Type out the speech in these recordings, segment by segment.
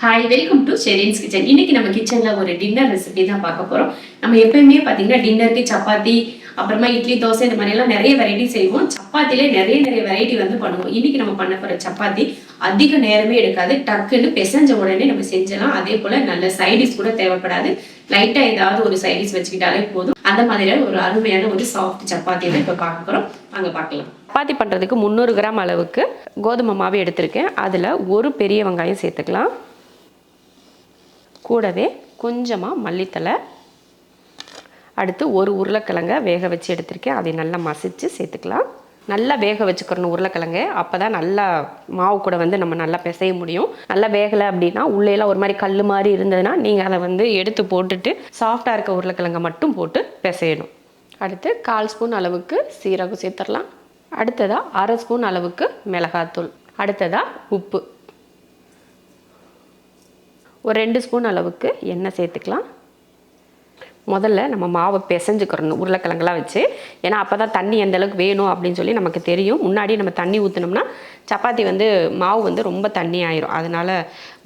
Hi welcome to Shereen's kitchen இன்னைக்கு நம்ம கிச்சனில் ஒரு டின்னர் ரெசிபி தான் பார்க்க போகிறோம் நம்ம எப்பயுமே பார்த்தீங்கன்னா டின்னருக்கு சப்பாத்தி அப்புறமா இட்லி தோசை இந்த மாதிரிலாம் நிறைய வெரைட்டி செய்வோம். சப்பாத்திலே நிறைய நிறைய வெரைட்டி வந்து பண்ணுவோம். இன்னைக்கு நம்ம பண்ண போகிற சப்பாத்தி அதிக நேரமே எடுக்காது. டக்குன்னு பிசைஞ்ச உடனே நம்ம செஞ்சலாம். அதே போல் நல்ல சைடிஸ் கூட தேவைப்படாது. லைட்டாக ஏதாவது ஒரு சைடிஸ் வச்சுக்கிட்டாலே போதும். அந்த மாதிரியான ஒரு அருமையான ஒரு சாஃப்ட் சப்பாத்தி தான் இப்போ பார்க்க போகிறோம் அங்கே பார்க்கலாம். சப்பாத்தி பண்ணுறதுக்கு முந்நூறு கிராம் அளவுக்கு கோதுமை மாவு எடுத்திருக்கேன். அதில் ஒரு பெரிய வெங்காயம் சேர்த்துக்கலாம். கூடவே கொஞ்சமாக மல்லித்தலை அடுத்து ஒரு உருளைக்கிழங்க வேக வச்சு எடுத்திருக்கேன். அதை நல்லா மசிச்சு சேர்த்துக்கலாம். நல்லா வேக வச்சுக்கிறணும் உருளைக்கிழங்கு. அப்போ தான் நல்லா மாவு கூட வந்து நம்ம நல்லா பிசைய முடியும். நல்லா வேகலை அப்படின்னா உள்ளேலாம் ஒரு மாதிரி கல் மாதிரி இருந்ததுன்னா நீங்கள் அதை வந்து எடுத்து போட்டுட்டு சாஃப்டாக இருக்க உருளைக்கிழங்கை மட்டும் போட்டு பிசையணும். அடுத்து கால் ஸ்பூன் அளவுக்கு சீரகம் சேர்த்துடலாம். அடுத்ததாக அரை ஸ்பூன் அளவுக்கு மிளகாத்தூள். அடுத்ததாக உப்பு. ஒரு ரெண்டு ஸ்பூன் அளவுக்கு எண்ணெய் சேர்த்துக்கலாம். முதல்ல நம்ம மாவை பிசைஞ்சுக்கிறணும் உருளைக்கிழங்கெல்லாம் வச்சு. ஏன்னா அப்போ தான் தண்ணி எந்த அளவுக்கு வேணும் அப்படின்னு சொல்லி நமக்கு தெரியும். முன்னாடி நம்ம தண்ணி ஊற்றினோம்னா சப்பாத்தி வந்து மாவு வந்து ரொம்ப தண்ணி ஆயிரும். அதனால்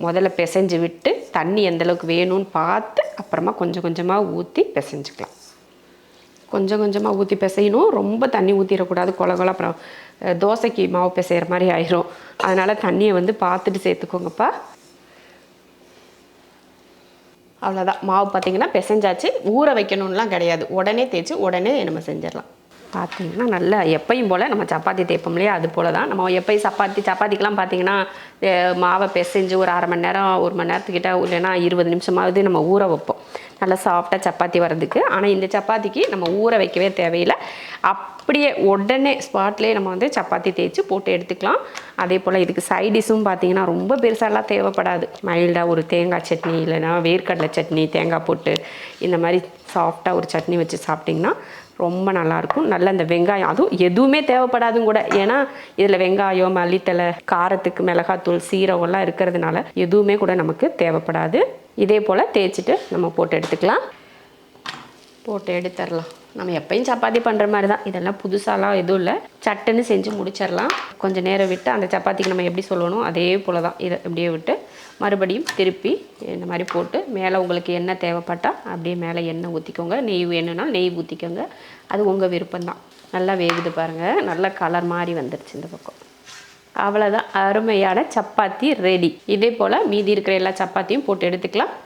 முதல்ல பிசைஞ்சு விட்டு தண்ணி எந்த அளவுக்கு வேணும்னு பார்த்து அப்புறமா கொஞ்சம் கொஞ்சமாக ஊற்றி பிசைஞ்சுக்கலாம். கொஞ்சம் கொஞ்சமாக ஊற்றி பிசையணும். ரொம்ப தண்ணி ஊற்றிடக்கூடாது கொல கொல அப்புறம் தோசைக்கு மாவு பிசைகிற மாதிரி ஆயிரும். அதனால் தண்ணியை வந்து பார்த்துட்டு சேர்த்துக்கோங்கப்பா. அவ்வளோதான் மாவு பார்த்தீங்கன்னா பிசைஞ்சாச்சு. ஊற வைக்கணும்லாம் கிடையாது. உடனே தேய்ச்சி உடனே நம்ம செஞ்சிடலாம். பார்த்திங்கன்னா நல்லா எப்பையும் போல் நம்ம சப்பாத்தி தேய்ப்போம் இல்லையா? அது போல் தான் நம்ம எப்பயும் சப்பாத்தி சப்பாத்திக்கெலாம் பார்த்திங்கன்னா மாவை பிசைஞ்சு ஒரு அரை மணி நேரம் ஒரு மணி நேரத்துக்கிட்ட இல்லைன்னா இருபது நிமிஷமாவது நம்ம ஊற வைப்போம். நல்லா சாஃப்டாக சப்பாத்தி வர்றதுக்கு. ஆனால் இந்த சப்பாத்திக்கு நம்ம ஊற வைக்கவே தேவையில்லை. அப்படியே உடனே ஸ்பாட்லேயே நம்ம வந்து சப்பாத்தி தேய்ச்சி போட்டு எடுத்துக்கலாம். அதே போல் இதுக்கு சைடிஷும் பார்த்தீங்கன்னா ரொம்ப பெருசாலாம் தேவைப்படாது. மைல்டாக ஒரு தேங்காய் சட்னி இல்லைன்னா வேர்க்கடலை சட்னி தேங்காய் போட்டு இந்த மாதிரி சாஃப்டாக ஒரு சட்னி வச்சு சாப்பிட்டிங்கன்னா ரொம்ப நல்லாயிருக்கும். நல்ல அந்த வெங்காயம். அதுவும் எதுவுமே தேவைப்படாதும் கூட. ஏன்னா இதில் வெங்காயம் மல்லித்தலை காரத்துக்கு மிளகாத்தூள் சீரகம்லாம் இருக்கிறதுனால எதுவுமே கூட நமக்கு தேவைப்படாது. இதே போல் தேய்ச்சிட்டு நம்ம போட்டு எடுத்துக்கலாம். போட்டு எடுத்துடலாம் நம்ம எப்பயும் சப்பாத்தி பண்ணுற மாதிரி தான் இதெல்லாம் புதுசாலாம் எதுவும் இல்லை. சட்டுன்னு செஞ்சு முடிச்சிடலாம் கொஞ்சம் நேரம் விட்டு அந்த சப்பாத்திக்கு நம்ம எப்படி சொல்லணும்? அதே போல் தான் இதை இப்படியே விட்டு மறுபடியும் திருப்பி இந்த மாதிரி போட்டு மேலே உங்களுக்கு என்ன தேவைப்பட்டால் அப்படியே மேலே எண்ணெய் ஊற்றிக்கோங்க நெய் வேணும்னா நெய் ஊற்றிக்கோங்க அது உங்கள் விருப்பம்தான். நல்லா வேகுது பாருங்கள் நல்ல கலர் மாதிரி வந்துருச்சு இந்த பக்கம். அவ்வளோதான் அருமையான சப்பாத்தி ரெடி இதே போல் மீதி இருக்கிற எல்லா சப்பாத்தியும் போட்டு எடுத்துக்கலாம்.